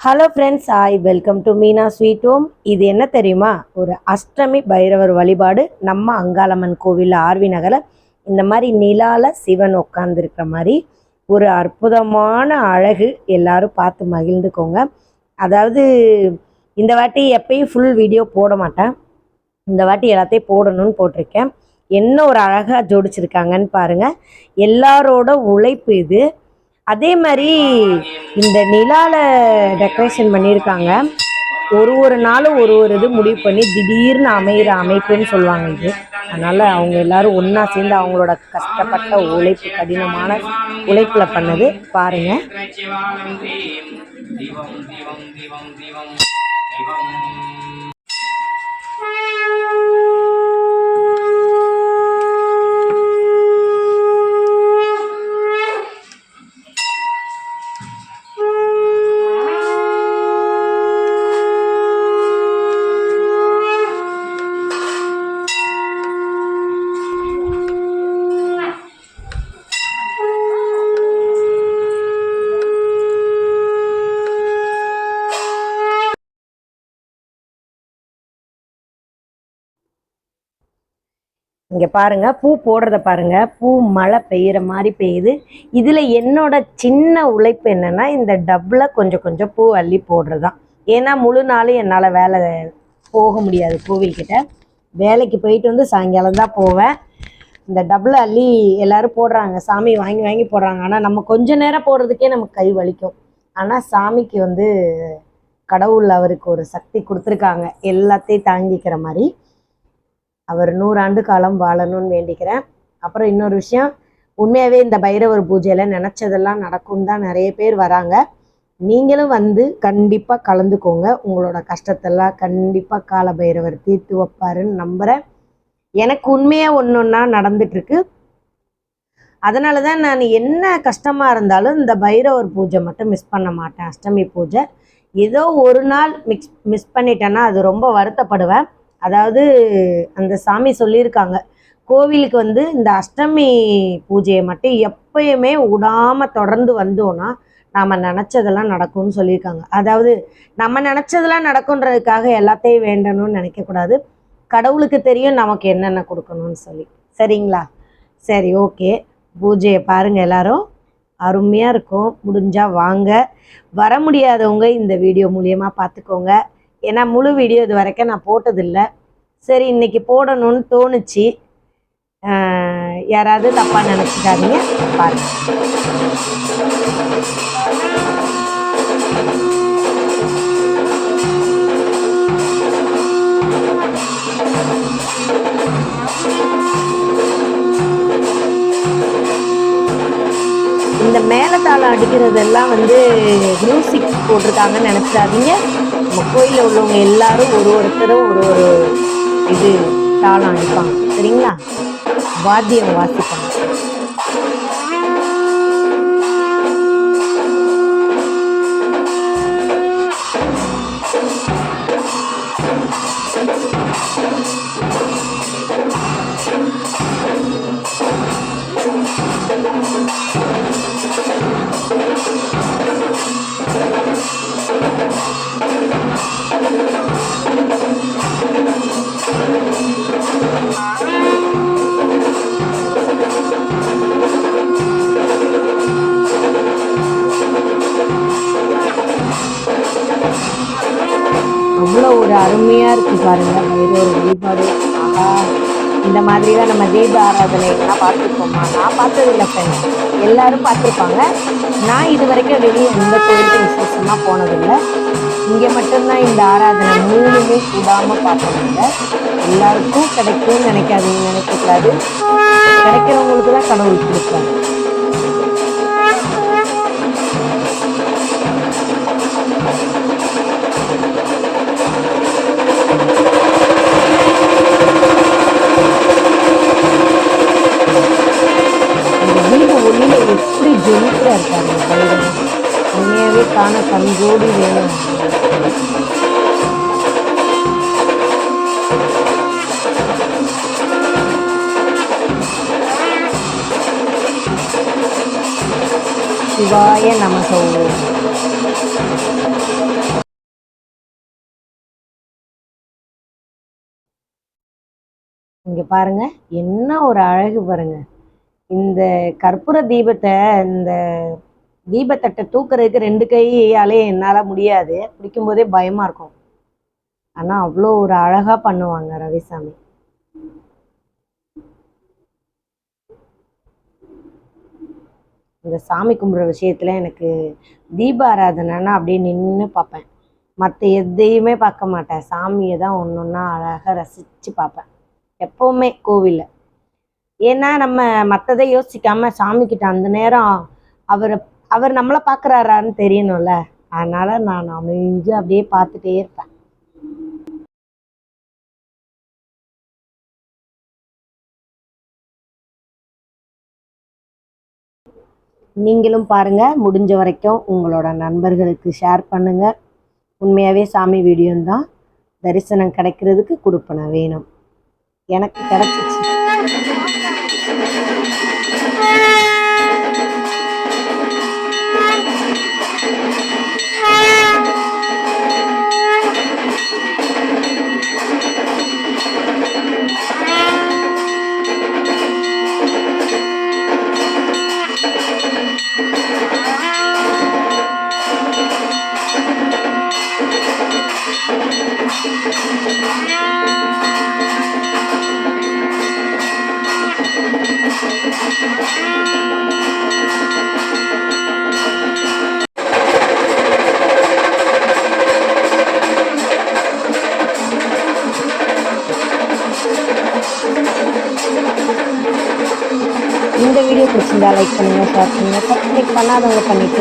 Hello friends hi welcome to Meena sweet home இது என்ன தெரியுமா? ஒரு அஷ்டமி பைரவர் வழிபாடு நம்ம அங்காளம்மன் கோவில் ஆர்வி நகரில். இந்த மாதிரி நிலால சிவன் உட்காந்துருக்கிற மாதிரி ஒரு அற்புதமான அழகு எல்லாரும் பார்த்து மகிழ்ந்துக்கோங்க. அதாவது இந்த வாட்டி எப்பயும் ஃபுல் வீடியோ போட மாட்டேன். இந்த வாட்டி எல்லாத்தையும் போடணும்னு போட்டிருக்கேன். என்ன ஒரு அழகாக ஜோடிச்சிருக்காங்கன்னு பாருங்கள் எல்லாரோட உழைப்பு இது. அதே மாதிரி இந்த நிலால டெக்கரேஷன் பண்ணியிருக்காங்க. ஒரு ஒரு நாளும் ஒரு ஒரு இது முடிவு பண்ணி திடீர்னு அமைகிற அமைப்புன்னு சொல்லுவாங்க இது. அதனால் அவங்க எல்லாரும் ஒன்றா சேர்ந்து அவங்களோட கஷ்டப்பட்ட உழைப்பு கடினமான உழைப்பில் பண்ணது. பாருங்க. திவம் திவம் திவம் திவம் இங்கே பாருங்க பூ போடுறத பாருங்க. பூ மழை பெய்யுற மாதிரி பெய்யுது. இதில் என்னோட சின்ன உழைப்பு என்னன்னா இந்த டப்பில் கொஞ்சம் கொஞ்சம் பூ அள்ளி போடுறதுதான். ஏன்னா முழு நாளும் என்னால் வேலை போக முடியாது கோவில்கிட்ட. வேலைக்கு போயிட்டு வந்து சாயங்காலம் தான் போவேன். இந்த டப்பில் அள்ளி எல்லாரும் போடுறாங்க. சாமி வாங்கி வாங்கி போடுறாங்க. ஆனால் நம்ம கொஞ்ச நேரம் போடுறதுக்கே நமக்கு கை வலிக்கும். ஆனால் சாமிக்கு வந்து கடவுள் அவருக்கு ஒரு சக்தி கொடுத்துருக்காங்க. எல்லாத்தையும் தாங்கிக்கிற மாதிரி. அவர் நூறாண்டு காலம் வாழணும்னு வேண்டிக்கிறேன். அப்புறம் இன்னொரு விஷயம் உண்மையாகவே இந்த பைரவர் பூஜையில் நினச்சதெல்லாம் நடக்கும் தான் நிறைய பேர் வராங்க. நீங்களும் வந்து கண்டிப்பாக கலந்துக்கோங்க. உங்களோட கஷ்டத்தெல்லாம் கண்டிப்பாக கால பைரவர் தீர்த்து வைப்பாருன்னு நம்புகிறேன் எனக்கு உண்மையாக ஒன்று ஒன்றா நடந்துட்டுருக்கு. அதனால தான் நான் என்ன கஷ்டமாக இருந்தாலும் இந்த பைரவர் பூஜை மட்டும் மிஸ் பண்ண மாட்டேன். அஷ்டமி பூஜை. ஏதோ ஒரு நாள் மிக்ஸ் மிஸ் பண்ணிட்டேன்னா அது ரொம்ப வருத்தப்படுவேன். அதாவது அந்த சாமி சொல்லியிருக்காங்க. கோவிலுக்கு வந்து இந்த அஷ்டமி பூஜையை மட்டும் எப்பயுமே விடாம தொடர்ந்து வந்தோன்னா நாம் நினச்சதெல்லாம் நடக்கும்னு சொல்லியிருக்காங்க. அதாவது நம்ம நினச்சதெல்லாம் நடக்குன்றதுக்காக எல்லாத்தையும் வேண்டணும்னு நினைக்கக்கூடாது. கடவுளுக்கு தெரியும் நமக்கு என்னென்ன கொடுக்கணும்னு சொல்லி. சரிங்களா? சரி ஓகே. பூஜையை பாருங்கள் எல்லாரும். அருமையாக இருக்கும். முடிஞ்சால் வாங்க. வர முடியாதவங்க இந்த வீடியோ மூலியமாக பார்த்துக்கோங்க. ஏன்னா முழு வீடியோ இது வரைக்கும் நான் போட்டதில்லை. சரி இன்னைக்கு போடணும்னு தோணுச்சு. யாராவது தப்பாக நினச்சிக்காதீங்க. பாருங்க. இந்த மேலத்தாளம் அடிக்கிறதெல்லாம் வந்து மியூசிக் போட்டிருக்காங்கன்னு நினச்சிடாதீங்க. நம்ம கோயிலில் உள்ளவங்க எல்லாரும் ஒரு ஒருத்தரும் ஒரு ஒரு இது தாளம் அடிப்பாங்க. சரிங்களா? வாத்தியம் வாசிப்பாங்க. ஒரு அருமையாக இருக்கு பாருங்க. பைரவர் வழிபாடு. ஆஹா. இந்த மாதிரி தான் நம்ம தீப ஆராதனைலாம் பார்த்துருக்கோமா நான் பார்த்தது இல்லை ஃப்ரெண்ட்ஸ் எல்லாரும் பார்த்துருப்பாங்க. நான் இது வரைக்கும் வெளியே எந்த கோயிலுக்கு விசேஷமாக போனதில்லை. இங்கே மட்டும்தான் இந்த ஆராதனை மூணுமே கூடாமல் பார்க்கணுங்க எல்லாருக்கும் கிடைக்கும்னு நினைக்காதீங்க நினைக்கக்கூடாது. கிடைக்கிறவங்களுக்கு தான் கடவுள் கொடுப்பாங்க அழகாக இருக்கார் இந்த உண்மையாகவே காண கண்கோடி வேணும். சிவாய நமகோ இங்க பாருங்க என்ன ஒரு அழகு பாருங்க. இந்த கற்பூர தீபத்தை இந்த தீபத்தட்டை தூக்குறதுக்கு ரெண்டு கையாலே என்னால் முடியாது. பிடிக்கும் போதே பயமாக இருக்கும். ஆனால் அவ்வளோ ஒரு அழகாக பண்ணுவாங்க ரவிசாமி. இந்த சாமி கும்பிட்ற விஷயத்தில் எனக்கு தீப ஆராதனைன்னா அப்படியே நின்று பார்ப்பேன். மற்ற எதையுமே பார்க்க மாட்டேன். சாமியை தான் ஒன்று ஒன்றா அழகாக ரசித்து பார்ப்பேன். எப்போவுமே கோவிலில். ஏன்னா நம்ம மற்றதை யோசிக்காம சாமிக்கிட்ட அந்த நேரம் அவர் அவர் நம்மளை பார்க்குறாரான்னு தெரியணும்ல. அதனால நான் அமைஞ்சு அப்படியே பார்த்துட்டே இருப்பேன். நீங்களும் பாருங்க. முடிஞ்ச வரைக்கும் உங்களோட நண்பர்களுக்கு ஷேர் பண்ணுங்க. உண்மையாகவே சாமி வீடியோ தான் தரிசனம் கிடைக்கிறதுக்கு கொடுப்பன வேணும். எனக்கு கிடைச்சிச்சு. பிடிச்சிருந்தா லைக் பண்ணுங்க ஷேர் பண்ணுங்க. சப்ஸ்கிரைப் பண்ணாதவங்க பண்ணிட்டு